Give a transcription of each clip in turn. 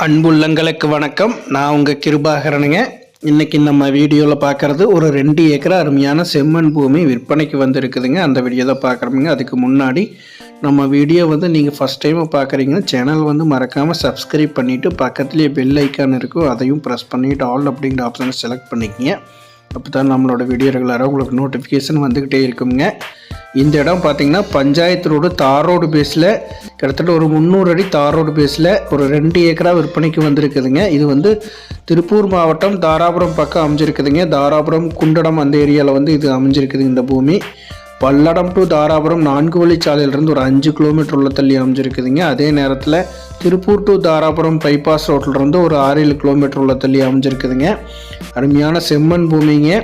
அன்புள்ளங்களுக்கு வணக்கம். நான் உங்கள் கிருபாகரனுங்க. இன்றைக்கி நம்ம வீடியோவில் பார்க்குறது ஒரு ரெண்டு ஏக்கர் அருமையான செம்மண் பூமி விற்பனைக்கு வந்திருக்குதுங்க. அந்த வீடியோ தான் பார்க்குறோமுங்க அதுக்கு முன்னாடி நம்ம வீடியோ வந்து நீங்கள் ஃபஸ்ட் டைம் பார்க்குறீங்கன்னா சேனல் வந்து மறக்காமல் சப்ஸ்கிரைப் பண்ணிவிட்டு பக்கத்துலேயே பெல் ஐக்கான் இருக்கும். அதையும் ப்ரெஸ் பண்ணிவிட்டு ஆல் அப்படிங்கிற ஆப்ஷனை செலக்ட் பண்ணிக்கங்க. அப்போ தான் நம்மளோட வீடியோ ரெகுலராக உங்களுக்கு நோட்டிஃபிகேஷன் வந்துக்கிட்டே இருக்குங்க. இந்த இடம் பார்த்தீங்கன்னா பஞ்சாயத்து ரோடு தார் ரோடு பேஸில் கிட்டத்தட்ட ஒரு முந்நூறு அடி தார் ரோடு பேஸில் ஒரு ரெண்டு ஏக்கரா விற்பனைக்கு வந்திருக்குதுங்க. இது வந்து திருப்பூர் மாவட்டம் தாராபுரம் பக்கம் அமைஞ்சிருக்குதுங்க. தாராபுரம் குண்டடம் அந்த ஏரியாவில் வந்து இது அமைஞ்சிருக்குது இந்த பூமி. பல்லடம் டு தாராபுரம் நான்கு வழிச்சாலையிலிருந்து ஒரு அஞ்சு கிலோமீட்டர் உள்ள தள்ளி அமைஞ்சிருக்குதுங்க. அதே நேரத்தில் திருப்பூர் டு தாராபுரம் பைபாஸ் ரோட்டிலிருந்து ஒரு ஆறு ஏழு கிலோமீட்டர் உள்ள தள்ளி அமைஞ்சிருக்குதுங்க. அருமையான செம்மண் பூமிங்க.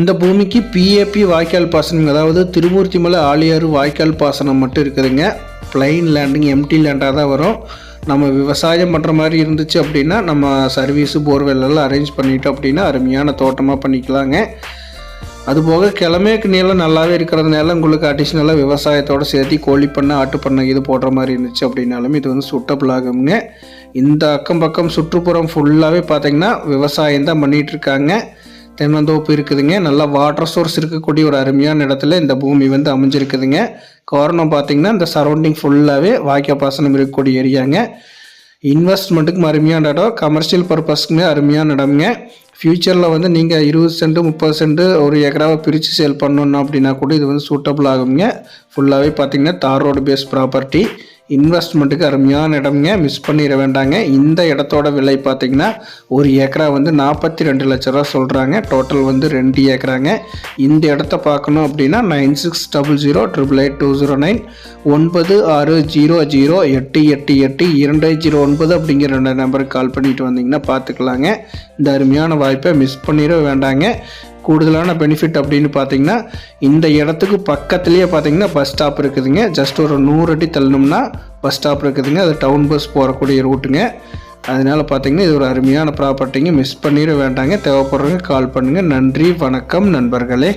இந்த பூமிக்கு பிஏபி வாய்க்கால் பாசனம் அதாவது திருமூர்த்திமலை ஆலியாறு வாய்க்கால் பாசனம் மட்டும் இருக்குதுங்க. பிளைன் லேண்டிங் எம்டி லேண்டாக தான் வரும். நம்ம விவசாயம் பண்ணுற மாதிரி இருந்துச்சு அப்படின்னா நம்ம சர்வீஸு போர்வெல் எல்லாம் அரேஞ்ச் பண்ணிட்டோம் அப்படின்னா அருமையான தோட்டமாக பண்ணிக்கலாங்க. அதுபோக கிழமைக்கு நீளம் நல்லாவே இருக்கிறதுனால உங்களுக்கு அடிஷ்னலாக விவசாயத்தோடு சேர்த்து கோழி பண்ணை ஆட்டு பண்ணை இது போடுற மாதிரி இருந்துச்சு அப்படின்னாலும் இது வந்து சுட்டபிள் ஆகுங்க. இந்த அக்கம் பக்கம் சுற்றுப்புறம் ஃபுல்லாகவே பார்த்திங்கன்னா விவசாயம் தான் பண்ணிகிட்டு இருக்காங்க. தென்னந்தோப்பு இருக்குதுங்க. நல்லா வாட்டர் சோர்ஸ் இருக்கக்கூடிய ஒரு அருமையான இடத்துல இந்த பூமி வந்து அமைஞ்சிருக்குதுங்க. காரணம் பார்த்தீங்கன்னா இந்த சரௌண்டிங் ஃபுல்லாகவே வாய்க்கால் பாசனம் இருக்கக்கூடிய ஏரியாங்க இன்வெஸ்ட்மெண்ட்டுக்கும் அருமையான இடம். கமர்ஷியல் பர்பஸ்க்குமே அருமையான இடம்ங்க. ஃப்யூச்சரில் வந்து நீங்கள் இருபது சென்ட் முப்பது சென்ட் ஒரு ஏக்கராவை பிரித்து சேல் பண்ணணும் அப்படின்னா கூட இது வந்து சூட்டபுள் ஆகுங்க ஃபுல்லாகவே பார்த்தீங்கன்னா தார் ரோடு பேஸ் ப்ராப்பர்ட்டி இன்வெஸ்ட்மெண்ட்டுக்கு அருமையான இடம்ங்க. மிஸ் பண்ணிட வேண்டாங்க. இந்த இடத்தோட விலை பார்த்தீங்கன்னா ஒரு ஏக்கரா வந்து நாற்பத்தி ரெண்டு லட்ச ரூபா சொல்கிறாங்க டோட்டல் வந்து ரெண்டு ஏக்கராங்க. இந்த இடத்த பார்க்கணும் அப்படின்னா nine six double zero triple eight two zero nine ஒன்பது ஆறு ஜீரோ ஜீரோ எட்டு எட்டு எட்டு இரண்டு ஜீரோ ஒன்பது அப்படிங்கிற ரெண்டு நம்பருக்கு கால் பண்ணிட்டு வந்தீங்கன்னா பார்த்துக்கலாங்க. இந்த அருமையான வாய்ப்பை மிஸ் பண்ணிட வேண்டாங்க. கூடுதலான பெனிஃபிட் அப்படின்னு பார்த்தீங்கன்னா இந்த இடத்துக்கு பக்கத்துலேயே பார்த்தீங்கன்னா பஸ் ஸ்டாப் இருக்குதுங்க. ஜஸ்ட் ஒரு நூறு அடி தள்ளணும்னா பஸ் ஸ்டாப் இருக்குதுங்க. அது டவுன் பஸ் போகக்கூடிய ரூட்டுங்க அதனால் பார்த்தீங்கன்னா இது ஒரு அருமையான ப்ராப்பர்ட்டிங்க மிஸ் பண்ணிட வேண்டாங்க. தேவைப்படுறவங்க கால் பண்ணுங்கள் நன்றி வணக்கம் நண்பர்களே.